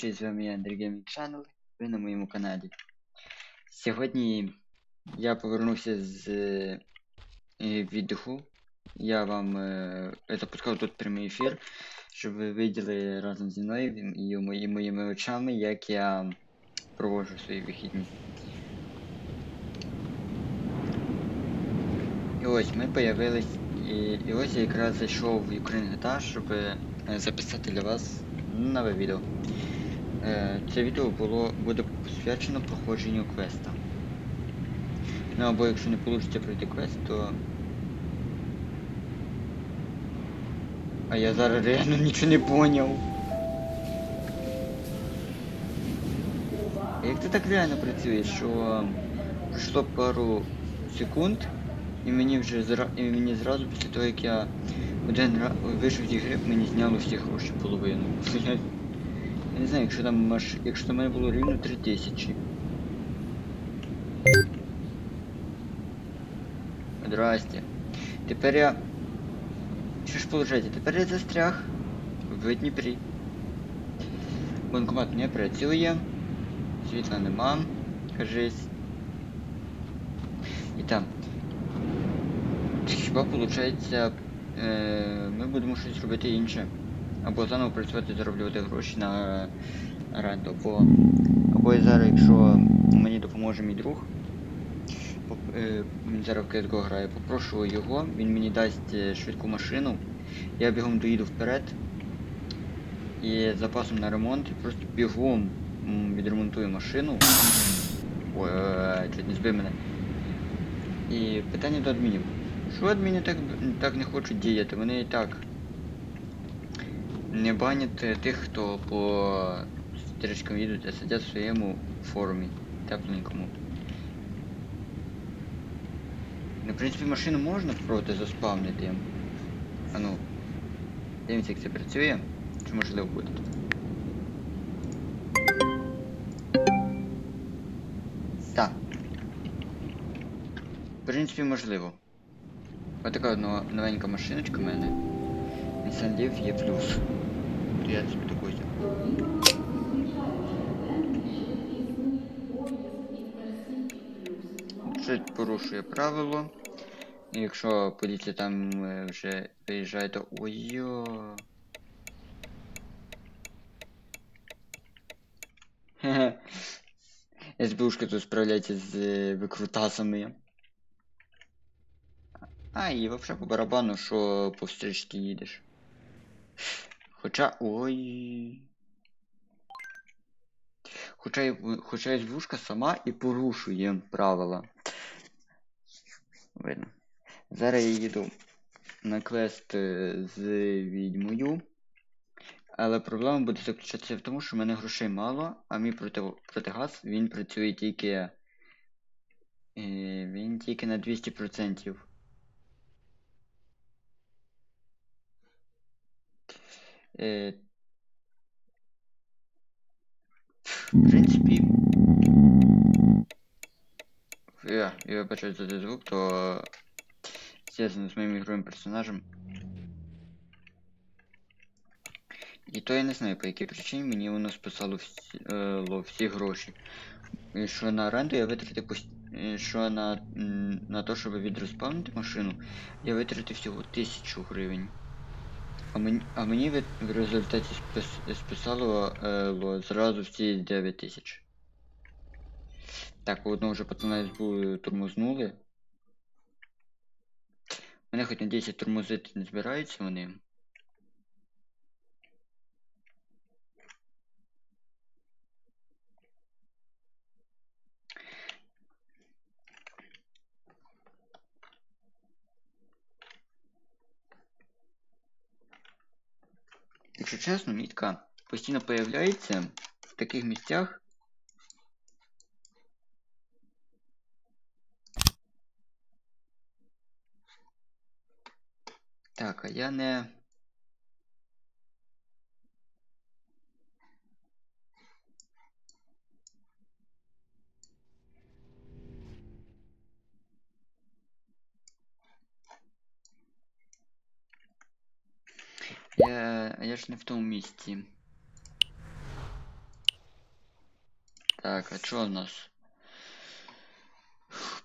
друзі, з вами я Андрій Gaming Channel, ви на моєму каналі. Сьогодні я повернувся з е, віддиху. Я вам запускав тут прямий ефір, щоб ви виділи разом зі мною і мої, моїми очами, як я проводжу свої вихідні. І ось ми появились, і, ось я якраз зайшов в Ukraine GTA, щоб записати для вас нове відео. Е, Це відео було, буде посвячено проходженню квеста. Ну або якщо не вийде пройти квест, то. А я зараз реально нічого не поняв. Як це так реально працює, що пройшло пару секунд, і мені вже зра... і мені зразу після того, як я один раз вийшов з ігри, мені зняло всі гроші половину. Не знаю, якщо там маш... якщо в мене було рівно 3000. Здрасте. Тепер я. Що ж получається? Тепер я застряг в Дніпрі. Банкомат не працює. Світла нема. Кажись. І там. Хіба виходить, е, ми будемо щось робити інше. Або заново працювати, зароблювати гроші на оренду. Або, або я зараз, якщо мені допоможе мій друг, е, він зараз в CSGO грає, попрошу його, він мені дасть е, швидку машину, я бігом доїду вперед і запасом на ремонт просто бігом відремонтую машину. Ой, чуть не збив мене. І питання до адмінів. Що адміни так, так не хочуть діяти? Вони і так не банять тих, хто по стрічкам їдуть, а сидять в своєму форумі. Тепленькому. Ну, в принципі, машину можна проти заспавнити. А ну. Дивимося, як це працює. Чи можливо буде. Так. В принципі, можливо. Ось така новенька машиночка в мене. Nissan є плюс. Я собі взяв. Чуть порушує правило. Якщо поліція там е, вже виїжджає, то ой-йо. СБУшка тут справляється з е, викрутасами. А, і взагалі по барабану, що по встрічці їдеш. Хоча. Ой. Хоча, хоча СБУшка сама і порушує правила. Видно. Зараз я їду на квест е, з відьмою. Але проблема буде заключатися в тому, що в мене грошей мало, а мій проти... протигаз він працює тільки. е, Він тільки на 200%. Е, В принципі. Я, я вибачаю за цей звук, то зв'язано з моїм ігровим персонажем. І то я не знаю по якій причині мені воно списало всі, е, всі гроші. І що на оренду я витратив пос... е, що на, на те, щоб відреспавнити машину, я витратив всього 1000 гривень. А мені, а мені в, результаті спис, списало е, зразу всі 9 тисяч. Так, у одного вже пацана СБУ тормознули. Мене хоч надіюся тормозити не збираються вони. Якщо чесно, мітка постійно появляється в таких місцях. Так, а я не. Я не в тому місці. Так, а що в нас?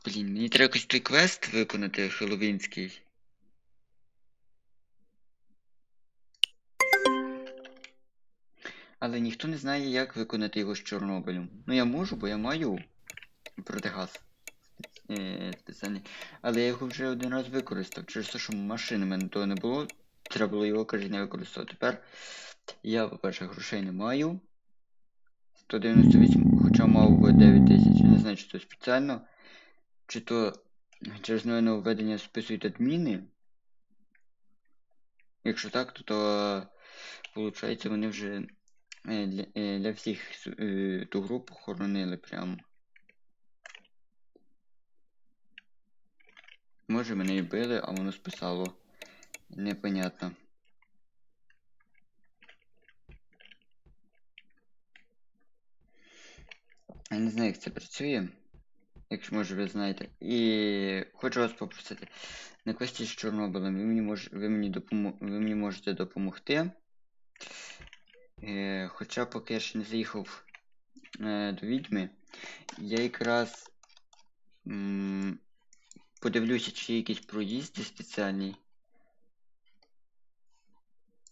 Блін, мені треба якось той квест виконати хеллоуінський. Але ніхто не знає, як виконати його з Чорнобилем. Ну я можу, бо я маю протигаз е, спеціальний. Але я його вже один раз використав. Через те, що машини в мене того не було, треба було його каже, не використовувати. Тепер я, по-перше, грошей не маю. 198, хоча мав би 9 тисяч. Не знаю, чи це спеціально. Чи то через нове нововведення списують адміни. Якщо так, то, то виходить вони вже е, для, е, для всіх е, ту групу хоронили прямо. Може мене і били, а воно списало. Непонятно. Я не знаю, як це працює. Якщо може ви знаєте. І хочу вас попросити. На квесті з Чорнобилем ви мені, мож... ви мені, допомо... ви мені можете допомогти. Е, хоча поки я ще не заїхав е, до відьми, я якраз м, подивлюся, чи є якісь проїзди спеціальні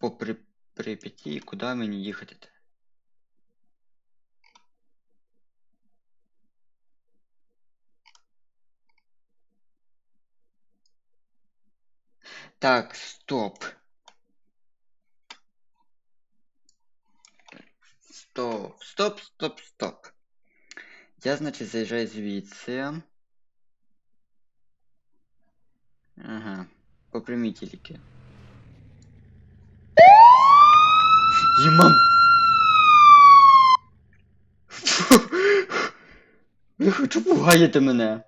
по При... Прип'яті куди мені їхати. Так, стоп. Стоп, стоп, стоп, стоп. Я, значить, заїжджаю звідси. Ага. По прямій Єман! Ви хочу пугаєте мене.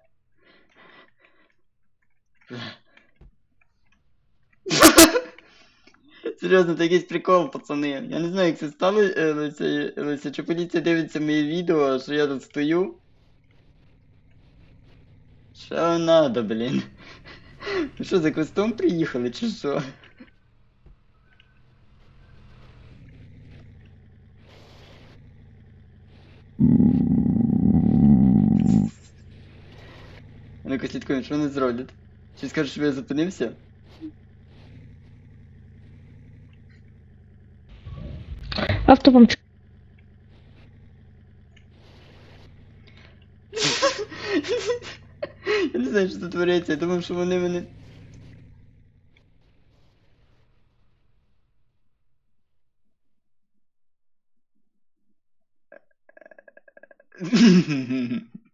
Серйозно, це якийсь прикол, пацани. Я не знаю, як це сталося, чи поліція дивиться мої відео, що я тут стою. Що надо, блін? Що, за квестом приїхали, чи що? Ну-ка слідкуємо, що вони зроблять? Чи скажуть, що я зупинився? Автопом Я не знаю, що тут твориться, я думав, що вони мене.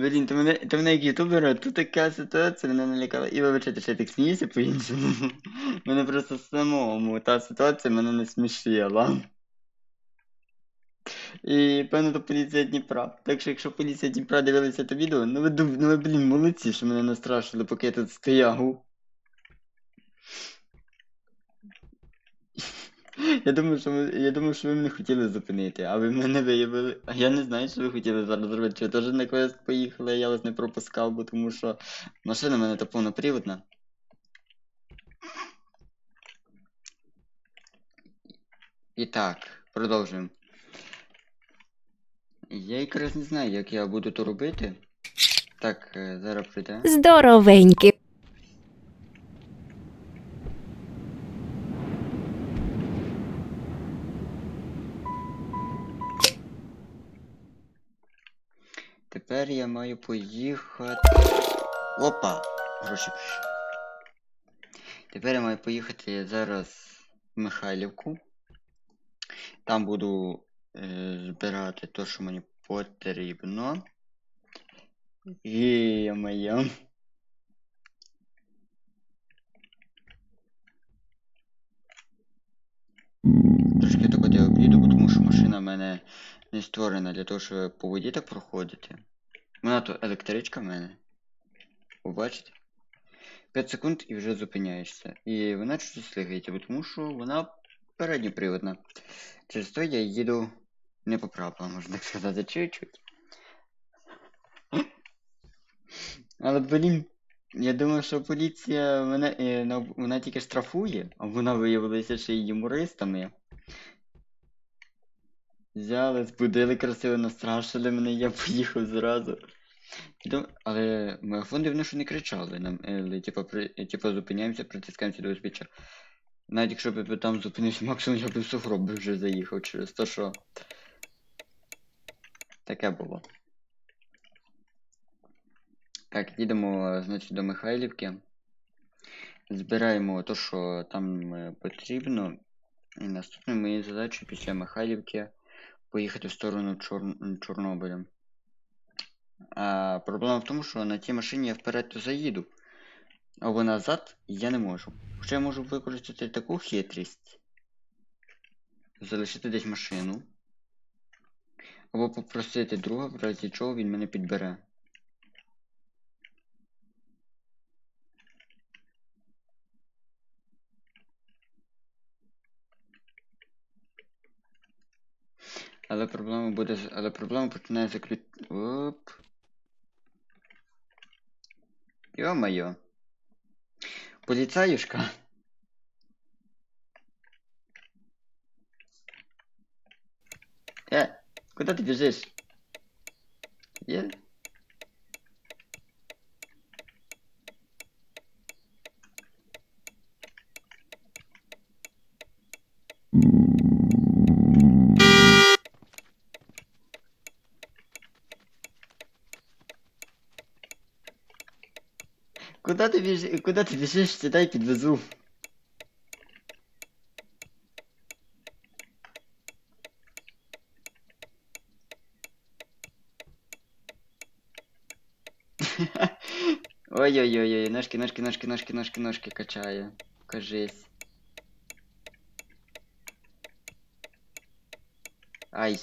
Блін, то мене, то мене як ютубера, тут така ситуація мене налякала. І вибачайте, що я так сміюся по-іншому. Мене просто самому та ситуація мене не смішила. І певно то поліція Дніпра. Так що якщо поліція Дніпра дивилася це відео, ну ви, ну ви блін, молодці, що мене настрашили, поки я тут стояв. Я думаю, що ви, я думаю, що ви мене хотіли зупинити, а ви мене виявили. А я не знаю, що ви хотіли зараз зробити. Чи теж на квест поїхали, я вас не пропускав, бо тому що машина в мене та повноприводна. І так, продовжуємо. Я якраз не знаю, як я буду то робити. Так, е, зараз прийде. здоровенькі. Тепер я маю поїхати. Опа! Гроші. Тепер я маю поїхати зараз в Михайлівку. Там буду е, збирати те, що мені потрібно. Є-моє. Трошки так от я об'їду, тому що машина в мене не створена для того, щоб по воді так проходити. Вона то електричка в мене. Ви бачите? 5 секунд і вже зупиняєшся. І вона чуть слигається, тому що вона передньоприводна. Через то я їду не по правилам, можна так сказати, чуть-чуть. Але, блін, я думав, що поліція мене, е, вона тільки штрафує, а вона виявилася ще й юмористами. Взяли, збудили красиво, настрашили мене, я поїхав зразу. Але мегафон дивно, що не кричали нам, е, типа, при, е, типа зупиняємося, притискаємося до узбіччя. Навіть якщо б там зупинився, максимум я б в сугроб вже заїхав через те, що. Таке було. Так, їдемо, значить, до Михайлівки. Збираємо те, що там е, потрібно. І наступною моєю задачею після Михайлівки поїхати в сторону Чор... Чорнобиля. А проблема в тому, що на тій машині я вперед то заїду, або назад я не можу. Хоча я можу використати таку хитрість. Залишити десь машину. Або попросити друга, в разі чого він мене підбере. Але проблема буде. з- Але проблема починає заключ... Оп. Ё-моё. Поліцаюшка. Э, куда ты бежишь? Е? Куда ты бежишь? Куда ты бежишь? Сюда я подвезу. Ой-ой-ой, ножки, ножки, ножки, ножки, ножки, ножки качає. Кажись. Ай.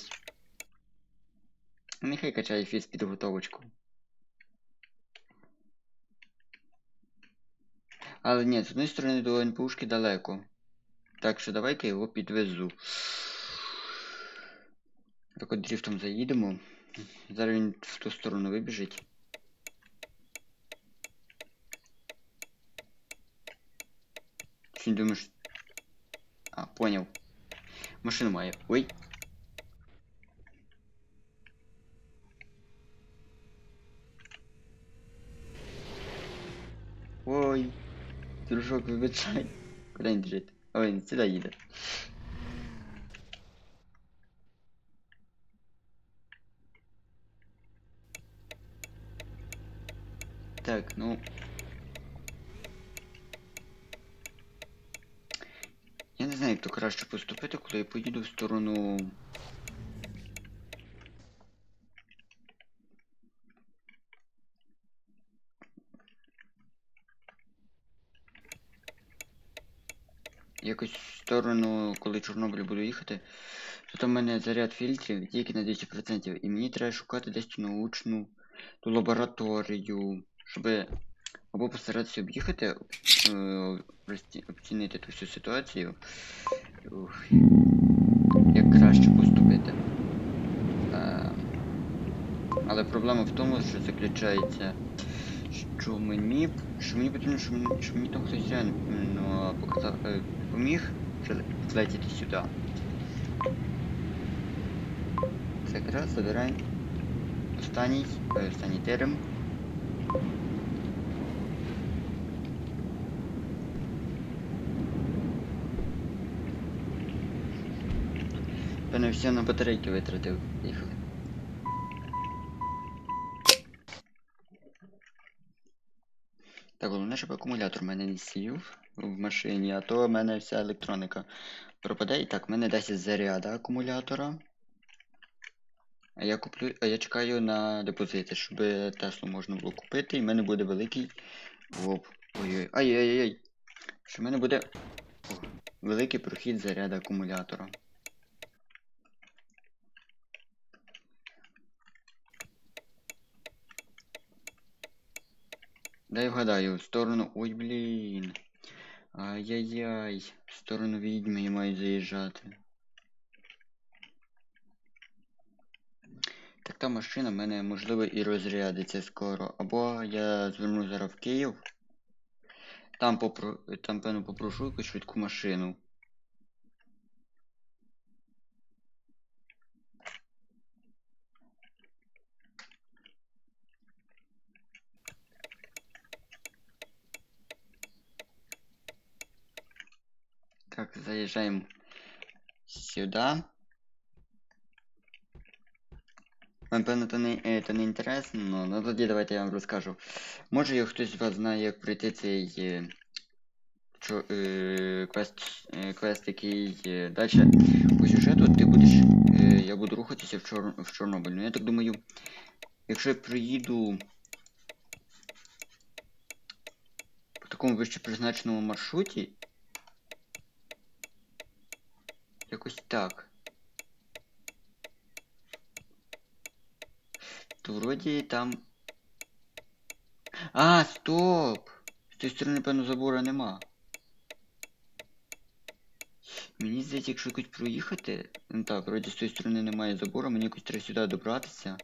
Нехай качає фіз підготовочку. Але ні, з однієї сторони до НПУшки далеко. Так що давай-ка його підвезу. Так от дріфтом заїдемо. Зараз він в ту сторону вибіжить. Чи не думаєш? А, поняв. Машину має. Ой. Ой. Дружок, вибачай. Куди він біжить? Ой, він сюди їде. Так, ну. Я не знаю, як то краще поступити, коли я поїду в сторону. Якось в сторону, коли Чорнобиль буду їхати, то там в мене заряд фільтрів тільки на 200%. І мені треба шукати десь научну ту лабораторію, щоб або постаратися об'їхати, е, оцінити ту всю ситуацію. Як краще поступити. Е, але проблема в тому, що заключається, що мені, що мені потрібно, щоб, мені- щоб мені там хтось ну, показав, е, поміг злетіти сюди. Це якраз забирай останній, останній терем. Певно, все на батарейки витратив. Їхали. Щоб акумулятор в мене не сів в машині, а то в мене вся електроніка пропаде. І так, в мене 10 заряда акумулятора. А я куплю. А я чекаю на депозити, щоб Теслу можна було купити, і в мене буде великий. Оп. Ой-ой. Ай-яй-яй. Що в мене буде. О, великий прохід заряду акумулятора. Дай вгадаю, в сторону. Ой, блін. Ай-яй-яй. В сторону відьми я маю заїжджати. Так та машина в мене можливо і розрядиться скоро. Або я зверну зараз в Київ. Там попро... там певно попрошу якусь швидку машину. Заїжджаємо сюди. Вам певно, то не, е, то не інтересно, ну тоді давайте я вам розкажу. Може хтось з вас знає, як пройти цей е, чо, е, квест, е, квест, який е, далі по сюжету ти будеш. Е, я буду рухатися в, Чор, в Чорнобиль. Ну я так думаю, якщо я приїду по такому вище призначеному маршруті. Якось так. То вроді там. А, стоп! З тієї сторони, певно, забора нема. Мені здається, якщо якось проїхати. Ну так, вроді з тієї сторони немає забору, мені якось треба сюди добратися.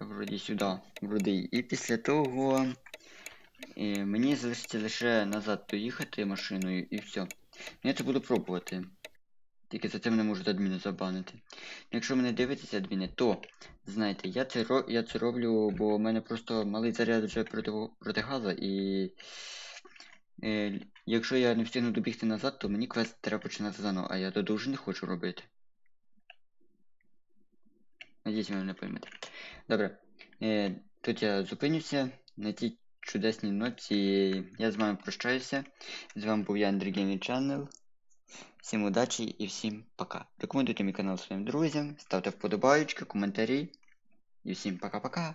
Вроді сюди, вроді. І після того. Е, мені залишиться лише назад доїхати машиною і все. Я це буду пробувати. Тільки за це мене можуть адміни забанити. Якщо мене дивитеся адміни, то знаєте, я це ро... я це роблю, бо в мене просто малий заряд вже проти, газа і. Е, якщо я не встигну добігти назад, то мені квест треба починати заново, а я то дуже не хочу робити. Надіюсь, ви мене поймете. Добре. Е, тут я зупинюся на тій чудесній ноті. Я з вами прощаюся. З вами був я Андрій Геймі Channel. Всім удачі і всім пока. Рекомендуйте мій канал своїм друзям, ставте вподобайки, коментарі. І всім пока-пока.